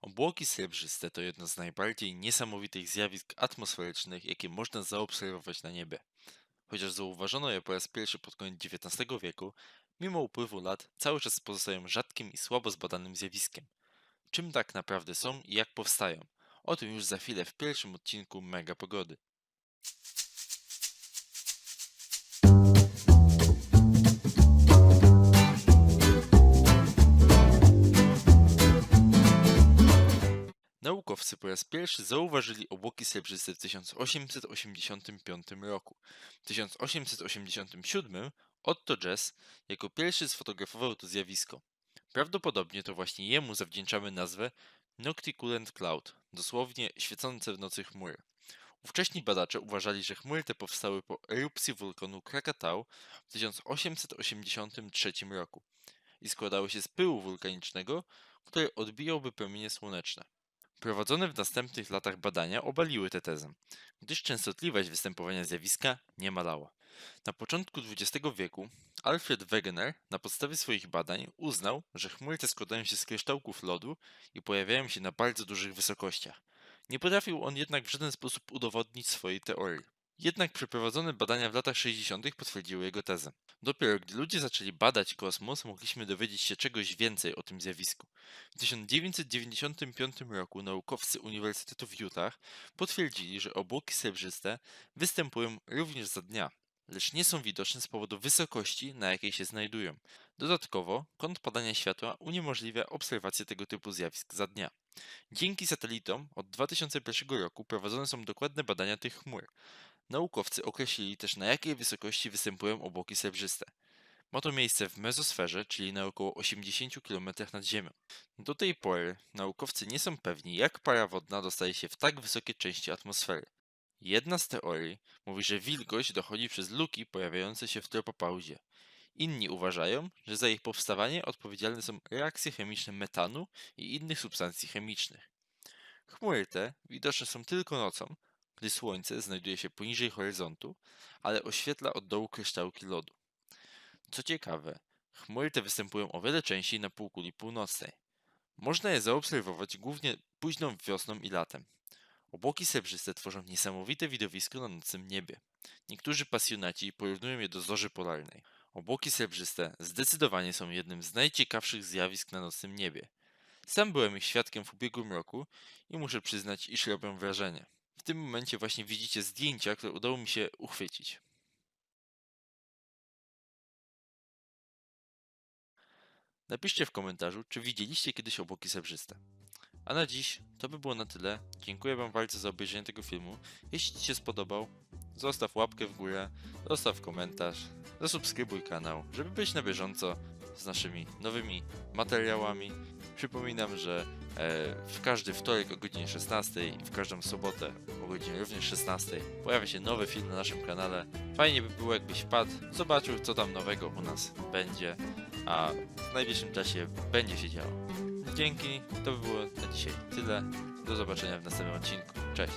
Obłoki srebrzyste to jedno z najbardziej niesamowitych zjawisk atmosferycznych, jakie można zaobserwować na niebie. Chociaż zauważono je po raz pierwszy pod koniec XIX wieku, mimo upływu lat cały czas pozostają rzadkim i słabo zbadanym zjawiskiem. Czym tak naprawdę są i jak powstają? O tym już za chwilę w pierwszym odcinku Mega Pogody. Naukowcy po raz pierwszy zauważyli obłoki srebrzyste w 1885 roku. W 1887 Otto Jess jako pierwszy sfotografował to zjawisko. Prawdopodobnie to właśnie jemu zawdzięczamy nazwę Nocticulent Cloud, dosłownie świecące w nocy chmury. Ówcześni badacze uważali, że chmury te powstały po erupcji wulkanu Krakatau w 1883 roku i składały się z pyłu wulkanicznego, który odbijałby promienie słoneczne. Prowadzone w następnych latach badania obaliły tę tezę, gdyż częstotliwość występowania zjawiska nie malała. Na początku XX wieku Alfred Wegener na podstawie swoich badań uznał, że chmury te składają się z kryształków lodu i pojawiają się na bardzo dużych wysokościach. Nie potrafił on jednak w żaden sposób udowodnić swojej teorii. Jednak przeprowadzone badania w latach 60. potwierdziły jego tezę. Dopiero gdy ludzie zaczęli badać kosmos, mogliśmy dowiedzieć się czegoś więcej o tym zjawisku. W 1995 roku naukowcy Uniwersytetu w Utah potwierdzili, że obłoki srebrzyste występują również za dnia, lecz nie są widoczne z powodu wysokości, na jakiej się znajdują. Dodatkowo, kąt padania światła uniemożliwia obserwację tego typu zjawisk za dnia. Dzięki satelitom od 2001 roku prowadzone są dokładne badania tych chmur. Naukowcy określili też na jakiej wysokości występują obłoki srebrzyste. Ma to miejsce w mezosferze, czyli na około 80 km nad Ziemią. Do tej pory naukowcy nie są pewni, jak para wodna dostaje się w tak wysokie części atmosfery. Jedna z teorii mówi, że wilgoć dochodzi przez luki pojawiające się w tropopauzie. Inni uważają, że za ich powstawanie odpowiedzialne są reakcje chemiczne metanu i innych substancji chemicznych. Chmury te widoczne są tylko nocą, gdy Słońce znajduje się poniżej horyzontu, ale oświetla od dołu kryształki lodu. Co ciekawe, chmury te występują o wiele częściej na półkuli północnej. Można je zaobserwować głównie późną wiosną i latem. Obłoki srebrzyste tworzą niesamowite widowisko na nocnym niebie. Niektórzy pasjonaci porównują je do zorzy polarnej. Obłoki srebrzyste zdecydowanie są jednym z najciekawszych zjawisk na nocnym niebie. Sam byłem ich świadkiem w ubiegłym roku i muszę przyznać, iż robią wrażenie. W tym momencie właśnie widzicie zdjęcia, które udało mi się uchwycić. Napiszcie w komentarzu, czy widzieliście kiedyś obłoki srebrzyste. A na dziś to by było na tyle. Dziękuję Wam bardzo za obejrzenie tego filmu. Jeśli Ci się spodobał, zostaw łapkę w górę, zostaw komentarz, zasubskrybuj kanał, żeby być na bieżąco z naszymi nowymi materiałami. Przypominam, że w każdy wtorek o godzinie 16 i w każdą sobotę o godzinie również 16 pojawia się nowy film na naszym kanale. Fajnie by było, jakbyś wpadł, zobaczył, co tam nowego u nas będzie, a w najbliższym czasie będzie się działo. Dzięki, to by było na dzisiaj tyle. Do zobaczenia w następnym odcinku. Cześć.